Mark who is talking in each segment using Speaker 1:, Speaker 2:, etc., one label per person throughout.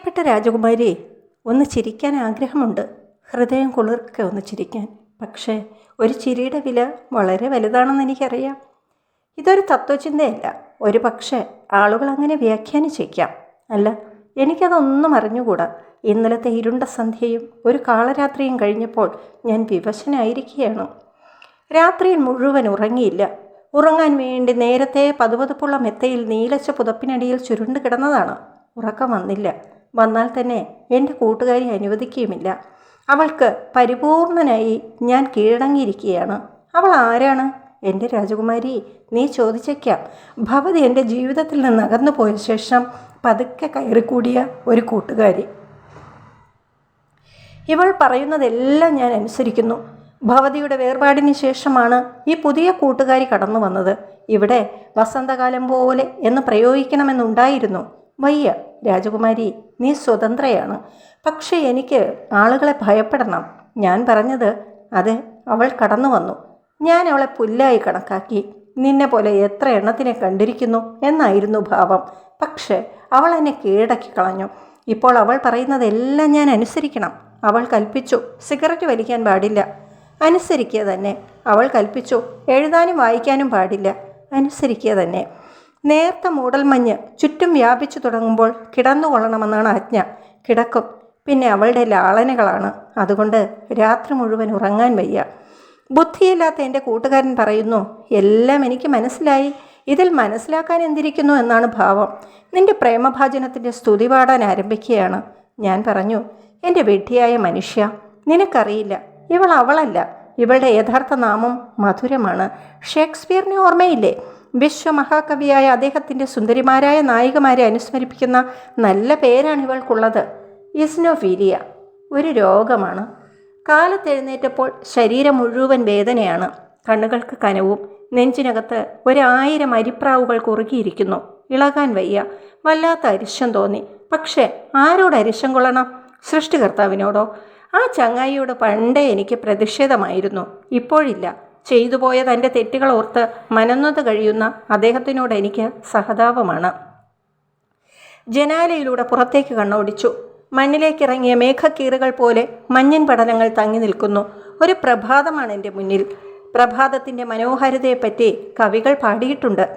Speaker 1: പ്രിയപ്പെട്ട രാജകുമാരി ഒന്ന് ചിരിക്കാൻ ആഗ്രഹമുണ്ട്. ഹൃദയം കുളിർക്കെ ഒന്ന് ചിരിക്കാൻ. പക്ഷേ ഒരു ചിരിയുടെ വില വളരെ വലുതാണെന്ന് എനിക്കറിയാം. ഇതൊരു തത്വചിന്തയല്ല ഒരു പക്ഷേ ആളുകൾ അങ്ങനെ വ്യാഖ്യാനിച്ചേക്കാം. അല്ല എനിക്കതൊന്നും അറിഞ്ഞുകൂടാ. ഇന്നലത്തെ ഇരുണ്ട സന്ധ്യയും ഒരു കാളരാത്രിയും കഴിഞ്ഞപ്പോൾ ഞാൻ വിവശനായിരിക്കുകയാണ്. രാത്രിയിൽ മുഴുവൻ ഉറങ്ങിയില്ല. ഉറങ്ങാൻ വേണ്ടി നേരത്തെ പതുപതുപ്പുള്ള മെത്തയിൽ നീലച്ച പുതപ്പിനടിയിൽ ചുരുണ്ട് കിടന്നതാണ്. ഉറക്കം വന്നില്ല. വന്നാൽ തന്നെ എന്റെ കൂട്ടുകാരി അനുവദിക്കുകയുമില്ല. അവൾക്ക് പരിപൂർണനായി ഞാൻ കീഴടങ്ങിയിരിക്കുകയാണ്. അവൾ ആരാണ്? എന്റെ രാജകുമാരി നീ ചോദിച്ചേക്കാം. ഭവതി എന്റെ ജീവിതത്തിൽ നിന്ന് അകന്നു പോയ ശേഷം പതുക്കെ കയറിക്കൂടിയ ഒരു കൂട്ടുകാരി. ഇവൾ പറയുന്നതെല്ലാം ഞാൻ അനുസരിക്കുന്നു. ഭവതിയുടെ വേർപാടിന് ശേഷമാണ് ഈ പുതിയ കൂട്ടുകാരി കടന്നു വന്നത്. ഇവിടെ വസന്തകാലം പോലെ എന്ന് പ്രയോഗിക്കണമെന്നുണ്ടായിരുന്നു. വയ്യ. രാജകുമാരി നീ സ്വതന്ത്രയാണ്. പക്ഷേ എനിക്ക് ആളുകളെ ഭയപ്പെടണം. ഞാൻ പറഞ്ഞത് അതെ അവൾ കടന്നു വന്നു. ഞാൻ അവളെ പുല്ലായി കണക്കാക്കി. നിന്നെ പോലെ എത്ര എണ്ണത്തിനെ കണ്ടിരിക്കുന്നു എന്നായിരുന്നു ഭാവം. പക്ഷേ അവൾ എന്നെ കീഴടക്കി കളഞ്ഞു. ഇപ്പോൾ അവൾ പറയുന്നതെല്ലാം ഞാൻ അനുസരിക്കണം. അവൾ കൽപ്പിച്ചു സിഗരറ്റ് വലിക്കാൻ പാടില്ല. അനുസരിക്കുക തന്നെ. അവൾ കൽപ്പിച്ചു എഴുതാനും വായിക്കാനും പാടില്ല. അനുസരിക്കുക തന്നെ. നേർത്ത മൂടൽമഞ്ഞ് ചുറ്റും വ്യാപിച്ചു തുടങ്ങുമ്പോൾ കിടന്നുകൊള്ളണമെന്നാണ് ആജ്ഞ. കിടക്കും. പിന്നെ അവളുടെ ലാളനകളാണ്. അതുകൊണ്ട് രാത്രി മുഴുവൻ ഉറങ്ങാൻ വയ്യ. ബുദ്ധിയില്ലാത്ത എന്റെ കൂട്ടുകാരൻ പറയുന്നു എല്ലാം എനിക്ക് മനസ്സിലായി. ഇതിൽ മനസ്സിലാക്കാൻ എന്തിരിക്കുന്നു എന്നാണ് ഭാവം. നിന്റെ പ്രേമഭാജനത്തിന്റെ സ്തുതി പാടാൻ ആരംഭിക്കുകയാണ്. ഞാൻ പറഞ്ഞു എന്റെ വിഡ്ഢിയായ മനുഷ്യ നിനക്കറിയില്ല. ഇവൾ അവളല്ല. ഇവളുടെ യഥാർത്ഥ നാമം മധുരമാണ്. ഷേക്സ്പിയറിനെ ഓർമ്മയില്ലേ? വിശ്വമഹാകവിയായ അദ്ദേഹത്തിന്റെ സുന്ദരിമാരായ നായികമാരെ അനുസ്മരിപ്പിക്കുന്ന നല്ല പേരാണ് ഇവൾക്കുള്ളത്. ഇസ്നോഫീലിയ. ഒരു രോഗമാണ്. കാലത്തെഴുന്നേറ്റപ്പോൾ ശരീരം മുഴുവൻ വേദനയാണ്. കണ്ണുകൾക്ക് കനവും നെഞ്ചിനകത്ത് ഒരായിരം അരിപ്രാവുകൾ കുറുകിയിരിക്കുന്നു. ഇളകാൻ വയ്യ വല്ലാത്ത അരിശം തോന്നി. പക്ഷേ ആരോട് അരിശം കൊള്ളണം? സൃഷ്ടികർത്താവിനോടോ? ആ ചങ്ങായിയോട് പണ്ടേ എനിക്ക് പ്രതിഷേധമായിരുന്നു. ഇപ്പോഴില്ല. ചെയ്തു പോയ തന്റെ തെറ്റുകൾ ഓർത്ത് മനന്നത് കഴിയുന്ന അദ്ദേഹത്തിനോട് എനിക്ക് സഹതാപമാണ്. ജനാലയിലൂടെ പുറത്തേക്ക് കണ്ണോടിച്ചു. മണ്ണിലേക്കിറങ്ങിയ മേഘക്കീറുകൾ പോലെ മഞ്ഞൻ പടലങ്ങൾ തങ്ങി നിൽക്കുന്നു. ഒരു പ്രഭാതമാണ് എന്റെ മുന്നിൽ. പ്രഭാതത്തിന്റെ മനോഹാരിതയെപ്പറ്റി കവികൾ പാടിയിട്ടുണ്ട്.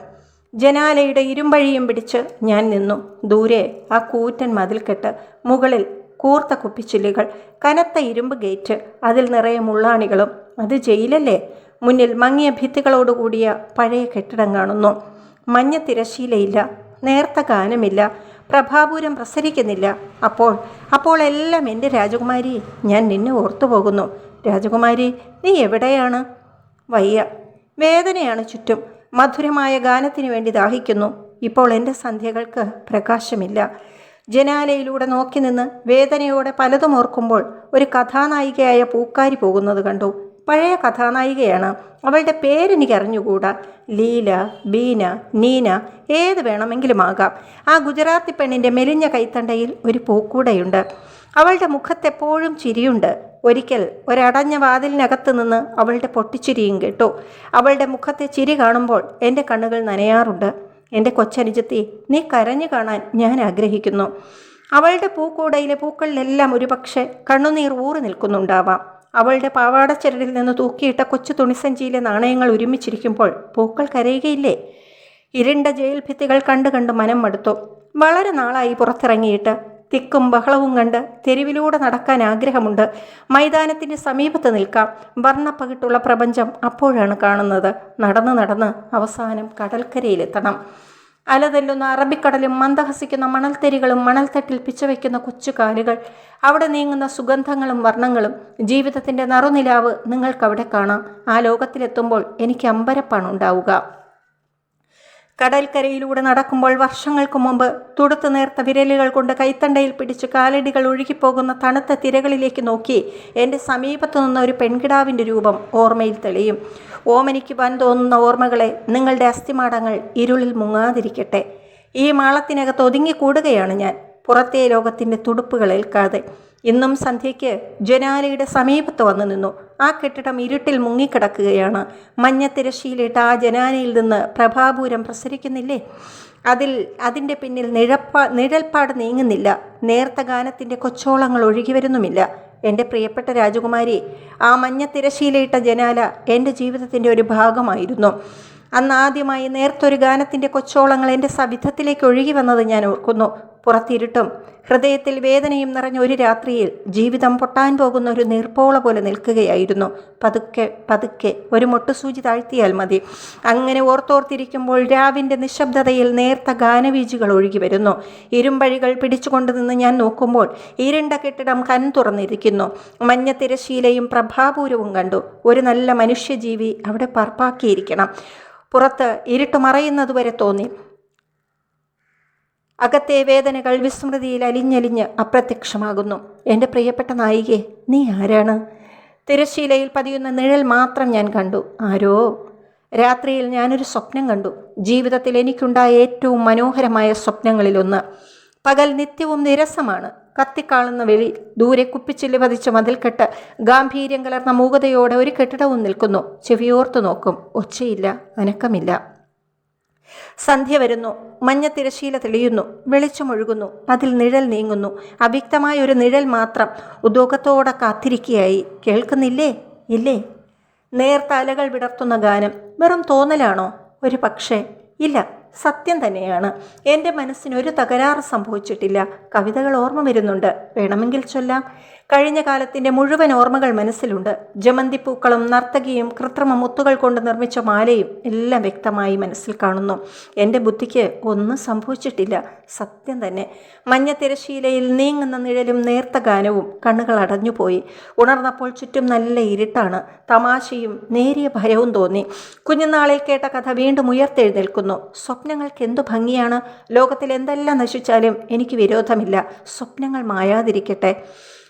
Speaker 1: ജനാലയുടെ ഇരുമ്പഴിയും പിടിച്ച് ഞാൻ നിന്നു. ദൂരെ ആ കൂറ്റൻ മതിൽക്കെട്ട് മുകളിൽ കൂർത്ത കുപ്പിച്ചില്ലുകൾ കനത്ത ഇരുമ്പ് ഗേറ്റ് അതിൽ നിറയെ മുള്ളാണികളും. അത് ജയിലല്ലേ? മുന്നിൽ മങ്ങിയ ഭിത്തികളോടുകൂടിയ പഴയ കെട്ടിടം കാണുന്നു. മഞ്ഞ തിരശീലയില്ല നേർത്ത ഗാനമില്ല പ്രഭാപൂരം പ്രസരിക്കുന്നില്ല. അപ്പോൾ അപ്പോൾ എല്ലാം എന്റെ രാജകുമാരി ഞാൻ നിന്നെ ഓർത്തു പോകുന്നു. രാജകുമാരി നീ എവിടെയാണ്? വയ്യ. വേദനയാണ് ചുറ്റും. മധുരമായ ഗാനത്തിനു വേണ്ടി ദാഹിക്കുന്നു. ഇപ്പോൾ എന്റെ സന്ധ്യകൾക്ക് പ്രകാശമില്ല. ജനാലയിലൂടെ നോക്കി നിന്ന് വേദനയോടെ പലതും ഓർക്കുമ്പോൾ ഒരു കഥാനായികയായ പൂക്കാരി പോകുന്നത് കണ്ടു. പഴയ കഥാനായികയാണ്. അവളുടെ പേരെനിക്ക് അറിഞ്ഞുകൂടാ ലീല ബീന നീന ഏത് വേണമെങ്കിലും ആകാം. ആ ഗുജറാത്തി പെണ്ണിന്റെ മെലിഞ്ഞ കൈത്തണ്ടയിൽ ഒരു പൂക്കൂടയുണ്ട്. അവളുടെ മുഖത്തെപ്പോഴും ചിരിയുണ്ട്. ഒരിക്കൽ ഒരടഞ്ഞ വാതിലിനകത്ത് നിന്ന് അവളുടെ പൊട്ടിച്ചിരിയും കേട്ടു. അവളുടെ മുഖത്തെ ചിരി കാണുമ്പോൾ എന്റെ കണ്ണുകൾ നനയാറുണ്ട്. എന്റെ കൊച്ചനുജത്തി നീ കരഞ്ഞു കാണാൻ ഞാൻ ആഗ്രഹിക്കുന്നു. അവളുടെ പൂക്കൂടയിലെ പൂക്കളിലെല്ലാം ഒരുപക്ഷെ കണ്ണുനീർ ഊറി നിൽക്കുന്നുണ്ടാവാം. അവളുടെ പാവാടച്ചരടിൽ നിന്ന് തൂക്കിയിട്ട കൊച്ചു തുണിസഞ്ചിയിലെ നാണയങ്ങൾ ഒരുമിച്ചിരിക്കുമ്പോൾ പൂക്കൾ കരയുകയില്ലേ? ഇരുണ്ട ജയിൽ ഭിത്തികൾ കണ്ടു കണ്ട് മനം മടുത്തു. വളരെ നാളായി പുറത്തിറങ്ങിയിട്ട്. തിക്കും ബഹളവും കണ്ട് തെരുവിലൂടെ നടക്കാൻ ആഗ്രഹമുണ്ട്. മൈതാനത്തിന്റെ സമീപത്ത് നിൽക്കാം. വർണപ്പകിട്ടുള്ള പ്രപഞ്ചം അപ്പോഴാണ് കാണുന്നത്. നടന്ന് നടന്ന് അവസാനം കടൽക്കരയിലെത്തണം. അലതല്ലുന്ന അറബിക്കടലും മന്ദഹസിക്കുന്ന മണൽത്തരികളും മണൽത്തട്ടിൽ പിച്ചവയ്ക്കുന്ന കൊച്ചു കാലുകൾ അവിടെ നീങ്ങുന്ന സുഗന്ധങ്ങളും വർണങ്ങളും ജീവിതത്തിന്റെ നറുനിലാവ് നിങ്ങൾക്കവിടെ കാണാം. ആ ലോകത്തിലെത്തുമ്പോൾ എനിക്ക് അമ്പരപ്പാണ് ഉണ്ടാവുക. കടൽക്കരയിലൂടെ നടക്കുമ്പോൾ വർഷങ്ങൾക്ക് മുമ്പ് തുടുത്തു നേർത്ത വിരലുകൾ കൊണ്ട് കൈത്തണ്ടയിൽ പിടിച്ച് കാലടികൾ ഒഴുകിപ്പോകുന്ന തണുത്ത തിരകളിലേക്ക് നോക്കി എന്റെ സമീപത്തു നിന്ന ഒരു പെൺകിടാവിന്റെ രൂപം ഓർമ്മയിൽ തെളിയും. ഓമനിക്ക് വൻ തോന്നുന്ന ഓർമ്മകളെ നിങ്ങളുടെ അസ്ഥിമാടങ്ങൾ ഇരുളിൽ മുങ്ങാതിരിക്കട്ടെ. ഈ മാളത്തിനകത്ത് ഒതുങ്ങിക്കൂടുകയാണ് ഞാൻ. പുറത്തെ ലോകത്തിന്റെ തുടുപ്പുകൾ ഏൽക്കാതെ ഇന്നും സന്ധ്യയ്ക്ക് ജനാലയുടെ സമീപത്ത് വന്നു നിന്നു. ആ കെട്ടിടം ഇരുട്ടിൽ മുങ്ങിക്കിടക്കുകയാണ്. മഞ്ഞത്തിരശ്ശിയിലിട്ട് ആ ജനാലയിൽ നിന്ന് പ്രഭാപൂരം പ്രസരിക്കുന്നില്ലേ? അതിൽ അതിന്റെ പിന്നിൽ നിഴപ്പ നിഴൽപ്പാട് നീങ്ങുന്നില്ല. നേർത്ത ഗാനത്തിന്റെ കൊച്ചോളങ്ങൾ ഒഴുകി വരുന്നുമില്ല. എന്റെ പ്രിയപ്പെട്ട രാജകുമാരി ആ മഞ്ഞ തിരശീലയിട്ട ജനാല എന്റെ ജീവിതത്തിന്റെ ഒരു ഭാഗമായിരുന്നു. അന്ന് ആദ്യമായി നേർത്തൊരു ഗാനത്തിന്റെ കൊച്ചോളങ്ങൾ എന്റെ സവിധത്തിലേക്ക് ഒഴുകി വന്നത് ഞാൻ ഓർക്കുന്നു. പുറത്തിരുട്ടും. ഹൃദയത്തിൽ വേദനയും നിറഞ്ഞ ഒരു രാത്രിയിൽ ജീവിതം പൊട്ടാൻ പോകുന്ന ഒരു നീർപ്പോള പോലെ നിൽക്കുകയായിരുന്നു. പതുക്കെ പതുക്കെ ഒരു മുട്ടുസൂചി താഴ്ത്തിയാൽ മതി. അങ്ങനെ ഓർത്തോർത്തിരിക്കുമ്പോൾ രാവിന്റെ നിശബ്ദതയിൽ നേർത്ത ഗാനവീജികൾ ഒഴുകി വരുന്നു. ഇരുമ്പഴികൾ പിടിച്ചുകൊണ്ട് നിന്ന് ഞാൻ നോക്കുമ്പോൾ ഇരുണ്ട കെട്ടിടം കൻ തുറന്നിരിക്കുന്നു. മഞ്ഞ തിരശീലയും പ്രഭാപൂരവും കണ്ടു. ഒരു നല്ല മനുഷ്യജീവി അവിടെ പറപ്പാക്കിയിരിക്കണം പുറത്ത് ഇരുട്ട് മറയുന്നതുവരെ തോന്നി. അകത്തെ വേദനകൾ വിസ്മൃതിയിൽ അലിഞ്ഞലിഞ്ഞ് അപ്രത്യക്ഷമാകുന്നു. എന്റെ പ്രിയപ്പെട്ട നായികെ നീ ആരാണ്? തിരശ്ശീലയിൽ പതിയുന്ന നിഴൽ മാത്രം ഞാൻ കണ്ടു. ആരോ? രാത്രിയിൽ ഞാനൊരു സ്വപ്നം കണ്ടു. ജീവിതത്തിൽ എനിക്കുണ്ടായ ഏറ്റവും മനോഹരമായ സ്വപ്നങ്ങളിലൊന്ന് പകൽ നിത്യവും നിരസമാണ്. കത്തിക്കാളുന്ന വെളി ദൂരെ കുപ്പിച്ചില്ല് പതിച്ച മതിൽക്കെട്ട് ഗാംഭീര്യം കലർന്ന മൂകതയോടെ ഒരു കെട്ടിടവും നിൽക്കുന്നു. ചെവിയോർത്തു നോക്കും. ഒച്ചയില്ല അനക്കമില്ല. സന്ധ്യ വരുന്നു. മഞ്ഞ തിരശീല തെളിയുന്നു. വെളിച്ചമൊഴുകുന്നു അതിൽ നിഴൽ നീങ്ങുന്നു. അവ്യക്തമായ ഒരു നിഴൽ മാത്രം ഉദ്യോഗത്തോടെ കാത്തിരിക്കുകയായി. കേൾക്കുന്നില്ലേ? ഇല്ലേ? നേർത്താലകൾ വിടർത്തുന്ന ഗാനം. വെറും തോന്നലാണോ? ഒരു പക്ഷേ. ഇല്ല. സത്യം തന്നെയാണ്. എന്റെ മനസ്സിന് ഒരു തകരാറ് സംഭവിച്ചിട്ടില്ല. കവിതകൾ ഓർമ്മ വരുന്നുണ്ട്. വേണമെങ്കിൽ ചൊല്ലാം. കഴിഞ്ഞ കാലത്തിന്റെ മുഴുവൻ ഓർമ്മകൾ മനസ്സിലുണ്ട്. ജമന്തി പൂക്കളും നർത്തകിയും കൃത്രിമ മുത്തുകൾ കൊണ്ട് നിർമ്മിച്ച മാലയും എല്ലാം വ്യക്തമായി മനസ്സിൽ കാണുന്നു. എന്റെ ബുദ്ധിക്ക് ഒന്നും സംഭവിച്ചിട്ടില്ല. സത്യം തന്നെ. മഞ്ഞ തിരശീലയിൽ നീങ്ങുന്ന നിഴലും നേർത്ത ഗാനവും കണ്ണുകൾ അടഞ്ഞുപോയി. ഉണർന്നപ്പോൾ ചുറ്റും നല്ല ഇരുട്ടാണ്. തമാശയും നേരിയ ഭയവും തോന്നി. കുഞ്ഞുനാളിൽ കേട്ട കഥ വീണ്ടും ഉയർത്തെഴുന്നേൽക്കുന്നു. സ്വപ്നങ്ങൾക്ക് എന്തു ഭംഗിയാണ്? ലോകത്തിൽ എന്തെല്ലാം നശിച്ചാലും എനിക്ക് വിരോധമില്ല. സ്വപ്നങ്ങൾ മായാതിരിക്കട്ടെ.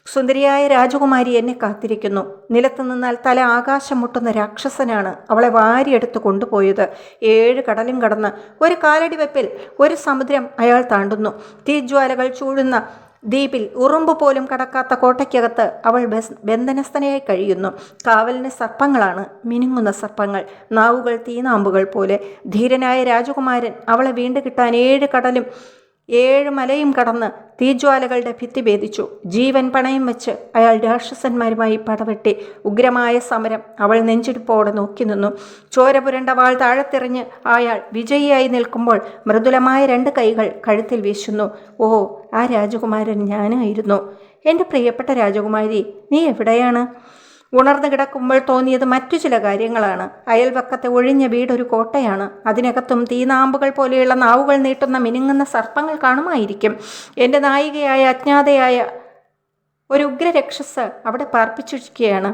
Speaker 1: സുന്ദരിയായ രാജകുമാരി എന്നെ കാത്തിരിക്കുന്നു. നിലത്ത് നിന്നാൽ തല ആകാശം മുട്ടുന്ന രാക്ഷസനാണ് അവളെ വാരിയെടുത്ത് കൊണ്ടുപോയത്. ഏഴ് കടലും കടന്ന് ഒരു കാലടി വെപ്പിൽ ഒരു സമുദ്രം അയാൾ താണ്ടുന്നു. തീജ്വാലകൾ ചൂഴുന്ന ദ്വീപിൽ ഉറുമ്പ് പോലും കടക്കാത്ത കോട്ടയ്ക്കകത്ത് അവൾ ബസ് ബന്ധനസ്ഥനയായി കഴിയുന്നു. കാവലിന് സർപ്പങ്ങളാണ് മിനുങ്ങുന്ന സർപ്പങ്ങൾ. നാവുകൾ തീനാമ്പുകൾ പോലെ ധീരനായ രാജകുമാരൻ അവളെ വീണ്ടുകിട്ടാൻ ഏഴ് കടലും ഏഴ് മലയും കടന്ന് തീജ്വാലകളുടെ ഭിത്തി ഭേദിച്ചു. ജീവൻ പണയം വെച്ച് അയാൾ രാക്ഷസന്മാരുമായി പടവെട്ടി ഉഗ്രമായ സമരം അവൾ നെഞ്ചിടിപ്പോടെ നോക്കി നിന്നു. ചോരപുരണ്ട വാൾ താഴത്തെറിഞ്ഞ് അയാൾ വിജയിയായി നിൽക്കുമ്പോൾ മൃദുലമായ രണ്ട് കൈകൾ കഴുത്തിൽ വീശുന്നു. ഓ ആ രാജകുമാരൻ ഞാനായിരുന്നു. എന്റെ പ്രിയപ്പെട്ട രാജകുമാരി നീ എവിടെയാണ്? ഉണർന്നു കിടക്കുമ്പോൾ തോന്നിയത് മറ്റു ചില കാര്യങ്ങളാണ്. അയൽവക്കത്തെ ഒഴിഞ്ഞ വീടൊരു കോട്ടയാണ്. അതിനകത്തും തീനാമ്പുകൾ പോലെയുള്ള നാവുകൾ നീട്ടുന്ന മിനുങ്ങുന്ന സർപ്പങ്ങൾ കാണുമായിരിക്കും. എന്റെ നായികയായ അജ്ഞാതയായ ഒരു ഉഗ്രരക്ഷസ് അവിടെ പാർപ്പിച്ചിരിക്കുകയാണ്.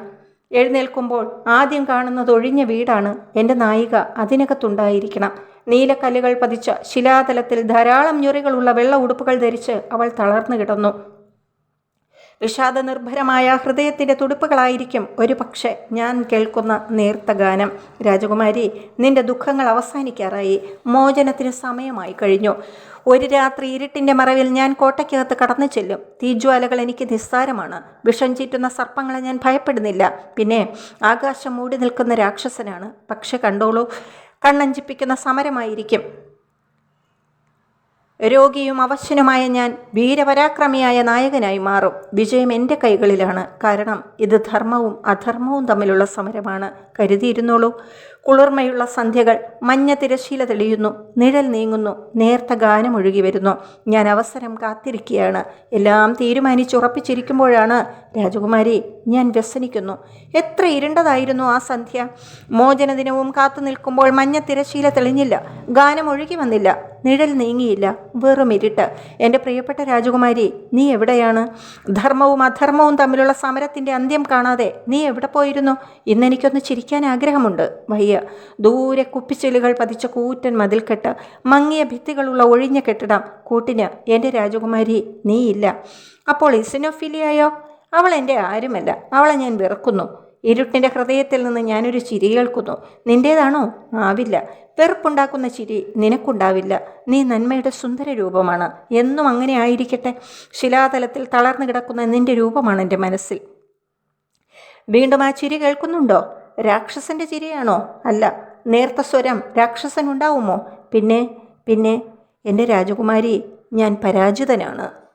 Speaker 1: എഴുന്നേൽക്കുമ്പോൾ ആദ്യം കാണുന്നത് ഒഴിഞ്ഞ വീടാണ്. എന്റെ നായിക അതിനകത്തുണ്ടായിരിക്കണം. നീലക്കല്ലുകൾ പതിച്ച ശിലാതലത്തിൽ ധാരാളം ഞൊറികളുള്ള വെള്ള ഉടുപ്പുകൾ ധരിച്ച് അവൾ തളർന്നു കിടന്നു. വിഷാദനിർഭരമായ ഹൃദയത്തിന്റെ തുടുപ്പുകളായിരിക്കും ഒരു പക്ഷേ ഞാൻ കേൾക്കുന്ന നേർത്ത ഗാനം. രാജകുമാരി നിന്റെ ദുഃഖങ്ങൾ അവസാനിക്കാറായി. മോചനത്തിന് സമയമായി കഴിഞ്ഞു. ഒരു രാത്രി ഇരുട്ടിന്റെ മറവിൽ ഞാൻ കോട്ടയ്ക്കകത്ത് കടന്നു ചെല്ലും. തീജ്വാലകൾ എനിക്ക് നിസ്സാരമാണ്. വിഷം ചീറ്റുന്ന സർപ്പങ്ങളെ ഞാൻ ഭയപ്പെടുന്നില്ല. പിന്നെ ആകാശം മൂടി നിൽക്കുന്ന രാക്ഷസനാണ്. പക്ഷെ കണ്ടോളൂ കണ്ണഞ്ചിപ്പിക്കുന്ന സമരമായിരിക്കും. രോഗിയും അവശനുമായ ഞാൻ വീരപരാക്രമിയായ നായകനായി മാറും. വിജയം എന്റെ കൈകളിലാണ്. കാരണം ഇത് ധർമ്മവും അധർമ്മവും തമ്മിലുള്ള സമരമാണ്. കരുതിയിരുന്നോളൂ. കുളിർമയുള്ള സന്ധ്യകൾ മഞ്ഞ തിരശീല തെളിയുന്നു. നിഴൽ നീങ്ങുന്നു. നേർത്ത ഗാനം ഒഴുകി വരുന്നു. ഞാൻ അവസരം കാത്തിരിക്കുകയാണ്. എല്ലാം തീരുമാനിച്ചുറപ്പിച്ചിരിക്കുമ്പോഴാണ് രാജകുമാരി ഞാൻ വ്യസനിക്കുന്നു. എത്ര ഇരുണ്ടതായിരുന്നു ആ സന്ധ്യ. മോചന ദിനവും കാത്തു നിൽക്കുമ്പോൾ മഞ്ഞ തിരശീല തെളിഞ്ഞില്ല. ഗാനം ഒഴുകി വന്നില്ല. നിഴൽ നീങ്ങിയില്ല. വെറും ഇരുട്ട്. എന്റെ പ്രിയപ്പെട്ട രാജകുമാരി നീ എവിടെയാണ്? ധർമ്മവും അധർമ്മവും തമ്മിലുള്ള സമരത്തിന്റെ അന്ത്യം കാണാതെ നീ എവിടെ പോയിരുന്നു? ഇന്നെനിക്കൊന്ന് ചിരിക്കാൻ ആഗ്രഹമുണ്ട്. വയ്യ ദൂരെ കുപ്പിച്ചിലുകൾ പതിച്ച കൂറ്റൻ മതിൽക്കെട്ട് മങ്ങിയ ഭിത്തികളുള്ള ഒഴിഞ്ഞ കെട്ടിടം. കൂട്ടിന് എന്റെ രാജകുമാരി നീയില്ല. അപ്പോൾ ഇസിനോഫിലിയായോ അവൾ എന്റെ ആരുമല്ല. അവളെ ഞാൻ വെറുക്കുന്നു. ഇരുട്ടിന്റെ ഹൃദയത്തിൽ നിന്ന് ഞാനൊരു ചിരി കേൾക്കുന്നു. നിന്റേതാണോ ആവില്ല. വെറുപ്പുണ്ടാക്കുന്ന ചിരി നിനക്കുണ്ടാവില്ല. നീ നന്മയുടെ സുന്ദര രൂപമാണ്. എന്നും അങ്ങനെ ആയിരിക്കട്ടെ. ശിലാതലത്തിൽ തളർന്നു കിടക്കുന്ന നിന്റെ രൂപമാണ് എന്റെ മനസ്സിൽ. വീണ്ടും ആ ചിരി കേൾക്കുന്നുണ്ടോ? രാക്ഷസന്റെ ചിരിയാണോ? അല്ല നേർത്ത സ്വരം രാക്ഷസൻ ഉണ്ടാവുമോ? പിന്നെ പിന്നെ എന്റെ രാജകുമാരി ഞാൻ പരാജിതനാണ്.